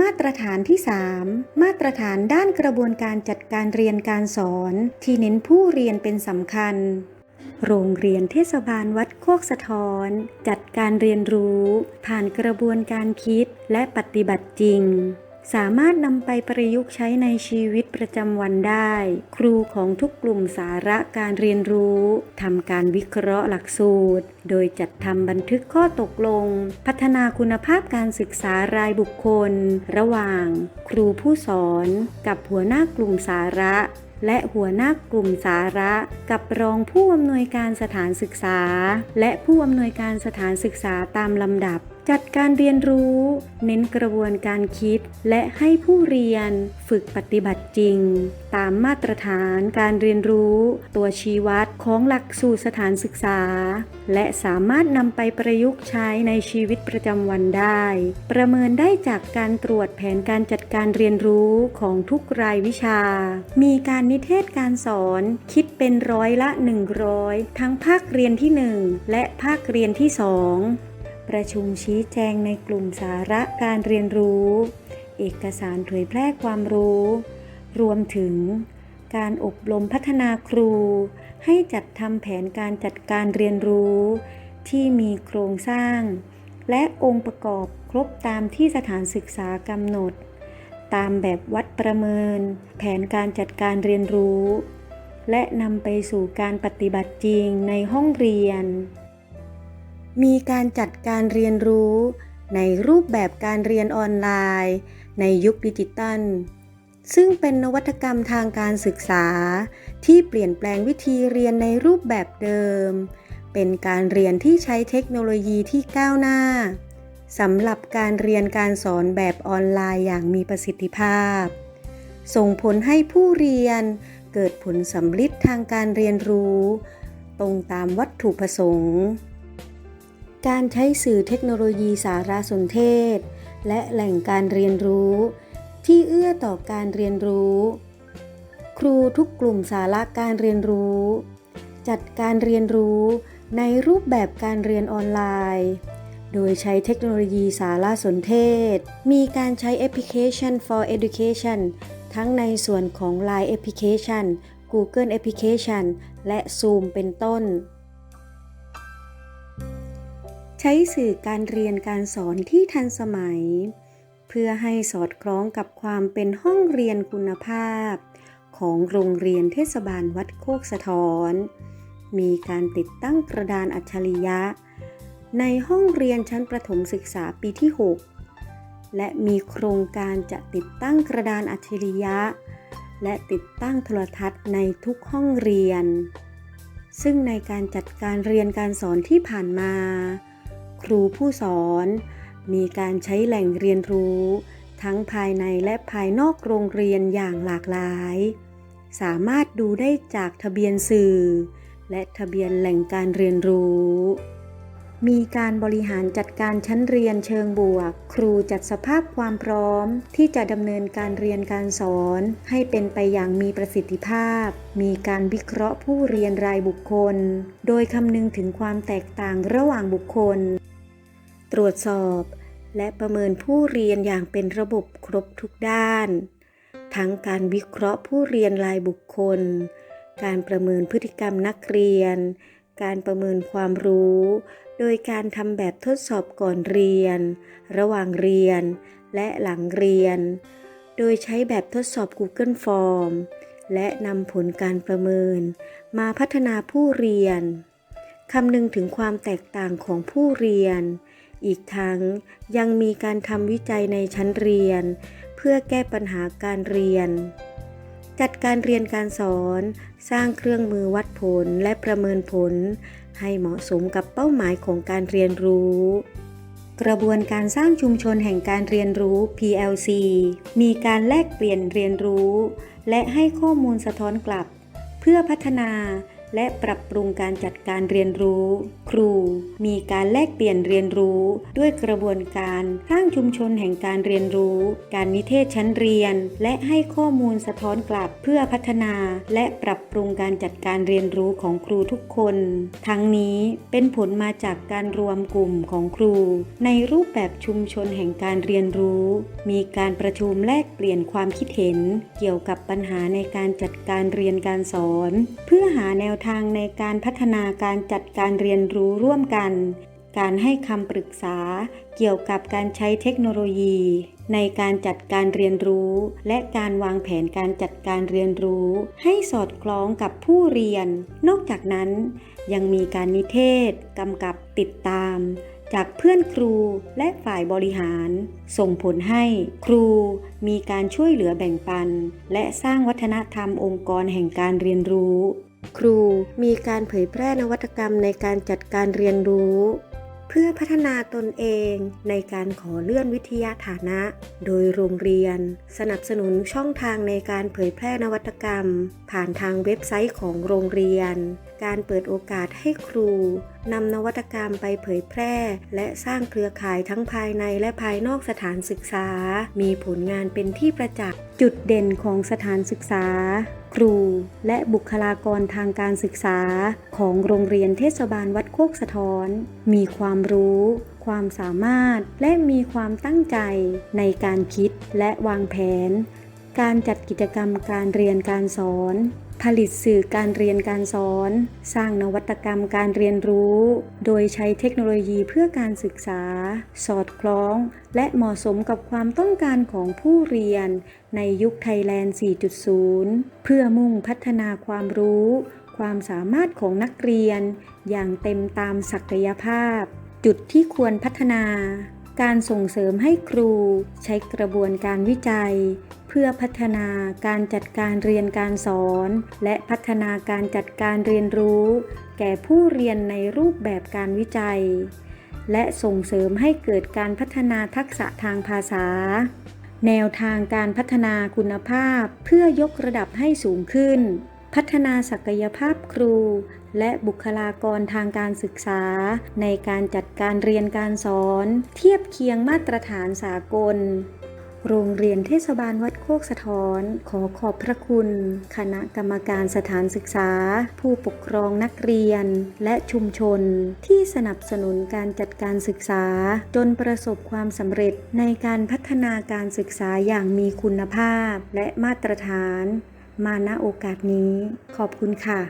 มาตรฐานที่ 3 มาตรฐานด้านกระบวนการจัดการเรียนการสอน ที่เน้นผู้เรียนเป็นสำคัญ โรงเรียนเทศบาลวัดโคกสะท้อน จัดการเรียนรู้ ผ่านกระบวนการคิดและปฏิบัติจริง สามารถนำไปประยุกต์ใช้ในชีวิตประจำวันได้ ครูของทุกกลุ่มสาระการเรียนรู้ทำการวิเคราะห์หลักสูตร โดยจัดทำบันทึกข้อตกลง พัฒนาคุณภาพการศึกษารายบุคคล ระหว่าง ครูผู้สอน กับหัวหน้ากลุ่มสาระ และหัวหน้ากลุ่มสาระ กับรองผู้อำนวยการสถานศึกษา และผู้อำนวยการสถานศึกษาตามลำดับ จัดการเรียนรู้ เน้นกระบวนการคิด และให้ผู้เรียนฝึกปฏิบัติจริง ตามมาตรฐานการเรียนรู้ ตัวชี้วัดของหลักสูตรสถานศึกษา และสามารถนำไปประยุกต์ใช้ในชีวิตประจำวันได้ ประเมินได้จากการตรวจแผนการจัดการเรียนรู้ของทุกรายวิชา มีการนิเทศการสอนคิดเป็นร้อยละ 100 ทั้งภาคเรียนที่ 1 และภาคเรียนที่ 2 ประชุมชี้แจงในกลุ่มสาระการเรียนรู้ เอกสารเผยแพร่ความรู้ รวมถึง การอบรมพัฒนาครู ให้จัดทำแผนการจัดการเรียนรู้ ที่มีโครงสร้าง และองค์ประกอบครบตามที่สถานศึกษากำหนด ตามแบบวัดประเมิน แผนการจัดการเรียนรู้ และนำไปสู่การปฏิบัติจริงในห้องเรียน มีการจัดการเรียนรู้ ในรูปแบบการเรียนออนไลน์ ในยุคดิจิตัล ซึ่งเป็นนวัตกรรมทางการศึกษา ที่เปลี่ยนแปลงวิธีเรียนในรูปแบบเดิม เป็นการเรียนที่ใช้เทคโนโลยีที่ก้าวหน้าสำหรับการเรียนการสอนแบบออนไลน์อย่างมีประสิทธิภาพ ส่งผลให้ผู้เรียนเกิดผลสำลิดทางการเรียนรู้ ตรงตามวัตถุประสงค์ การใช้สื่อเทคโนโลยีสารสนเทศ และแหล่งการเรียนรู้ ที่เอื้อต่อการเรียนรู้ ครูทุกกลุ่มสาระการเรียนรู้ จัดการเรียนรู้ในรูปแบบการเรียนออนไลน์ โดยใช้เทคโนโลยีสารสนเทศ มีการใช้แอปพลิเคชัน for education ทั้งในส่วนของ Line Application Google Application และ Zoom เป็นต้น ช้สื่อการเรียนการสอนที่ทันสมัย เพื่อให้สอดคล้องกับความเป็นห้องเรียนคุณภาพ ของโรงเรียนเทศบาลวัดโคกสะท้อน มีการติดตั้งกระดานอัจฉริยะ ในห้องเรียนชั้นประถมศึกษาปีที่ 6 และมีโครงการจะติดตั้งกระดานอัจฉริยะ และติดตั้งโทรทัศน์ในทุกห้องเรียน ซึ่งในการจัดการเรียนการสอนที่ผ่านมา ครูผู้สอน มีการใช้แหล่งเรียนรู้ ทั้งภายในและภายนอกโรงเรียนอย่างหลากหลาย สามารถดูได้จากทะเบียนสื่อ และทะเบียนแหล่งการเรียนรู้ มีการบริหารจัดการชั้นเรียนเชิงบวก ครูจัดสภาพความพร้อม ที่จะดำเนินการเรียนการสอน ให้เป็นไปอย่างมีประสิทธิภาพ มีการวิเคราะห์ผู้เรียนรายบุคคล โดยคำนึงถึงความแตกต่างระหว่างบุคคล ตรวจสอบ และประเมินผู้เรียนอย่างเป็นระบบครบทุกด้าน ทั้งการวิเคราะห์ผู้เรียนรายบุคคล การประเมินพฤติกรรมนักเรียน การประเมินความรู้ โดยการทำแบบทดสอบก่อนเรียน ระหว่างเรียน และหลังเรียน โดยใช้แบบทดสอบ Google Form และนำผลการประเมิน มาพัฒนาผู้เรียนคำนึงถึงความแตกต่างของผู้เรียน อีกทั้งยังมีการทำวิจัยในชั้นเรียน เพื่อแก้ปัญหาการเรียน จัดการเรียนการสอน สร้างเครื่องมือวัดผลและประเมินผล ให้เหมาะสมกับเป้าหมายของการเรียนรู้ กระบวนการสร้างชุมชนแห่งการเรียนรู้ PLC มีการแลกเปลี่ยนเรียนรู้ และให้ข้อมูลสะท้อนกลับ เพื่อพัฒนา และปรับปรุงการจัดการเรียนรู้ ครู มีการแลกเปลี่ยนเรียนรู้ด้วยกระบวนการสร้างชุมชนแห่งการเรียนรู้ การนิเทศชั้นเรียน และให้ข้อมูลสะท้อนกลับเพื่อพัฒนา และปรับปรุงการจัดการเรียนรู้ของครูทุกคน ทั้งนี้เป็นผลมาจากการรวมกลุ่มของครู ในรูปแบบชุมชนแห่งการเรียนรู้ มีการประชุมแลกเปลี่ยนความคิดเห็น เกี่ยวกับปัญหาในการจัดการเรียนการสอน เพื่อหาแนวทางในการพัฒนาการจัดการเรียนรู้ร่วมกัน การให้คำปรึกษาเกี่ยวกับการใช้เทคโนโลยี ในการจัดการเรียนรู้ และการวางแผนการจัดการเรียนรู้ ให้สอดคล้องกับผู้เรียน นอกจากนั้น ยังมีการนิเทศกำกับติดตามจากเพื่อนครูและฝ่ายบริหาร ส่งผลให้ครูมีการช่วยเหลือแบ่งปัน และสร้างวัฒนธรรมองค์กรแห่งการเรียนรู้ ครูมีการเผยแพร่นวัตกรรมในการจัดการเรียนรู้ เพื่อพัฒนาตนเองในการขอเลื่อนวิทยาฐานะ โดยโรงเรียน สนับสนุนช่องทางในการเผยแพร่นวัตกรรม ผ่านทางเว็บไซต์ของโรงเรียนการเปิดโอกาสให้ครูนำนวัตกรรมไปเผยแพร่ และสร้างเครือข่ายทั้งภายในและภายนอกสถานศึกษา มีผลงานเป็นที่ประจักษ์จุดเด่นของสถานศึกษา ครูและบุคลากรทางการศึกษา ของโรงเรียนเทศบาลวัดโคกสะท้อน มีความรู้ ความสามารถ และมีความตั้งใจในการคิดและวางแผน การจัดกิจกรรมการเรียนการสอน ผลิตสื่อการเรียนการสอน สร้างนวัตกรรมการเรียนรู้ โดยใช้เทคโนโลยีเพื่อการศึกษา สอดคล้อง และเหมาะสมกับความต้องการของผู้เรียน ในยุคไทยแลนด์ 4.0 เพื่อมุ่งพัฒนาความรู้ ความสามารถของนักเรียน อย่างเต็มตามศักยภาพ จุดที่ควรพัฒนา การส่งเสริมให้ครูใช้กระบวนการวิจัย เพื่อพัฒนาการจัดการเรียนการสอน และพัฒนาการจัดการเรียนรู้ แก่ผู้เรียนในรูปแบบการวิจัย และส่งเสริมให้เกิดการพัฒนาทักษะทางภาษา แนวทางการพัฒนาคุณภาพเพื่อยกระดับให้สูงขึ้น พัฒนาศักยภาพครู และบุคลากรทางการศึกษา ในการจัดการเรียนการสอน เทียบเคียงมาตรฐานสากล โรงเรียนเทศบาลวัดโคกสะท้อน ขอขอบพระคุณ คณะกรรมการสถานศึกษา ผู้ปกครองนักเรียน และชุมชน ที่สนับสนุนการจัดการศึกษา จนประสบความสำเร็จในการพัฒนาการศึกษาอย่างมีคุณภาพและมาตรฐาน มาณโอกาสนี้ ขอบคุณค่ะ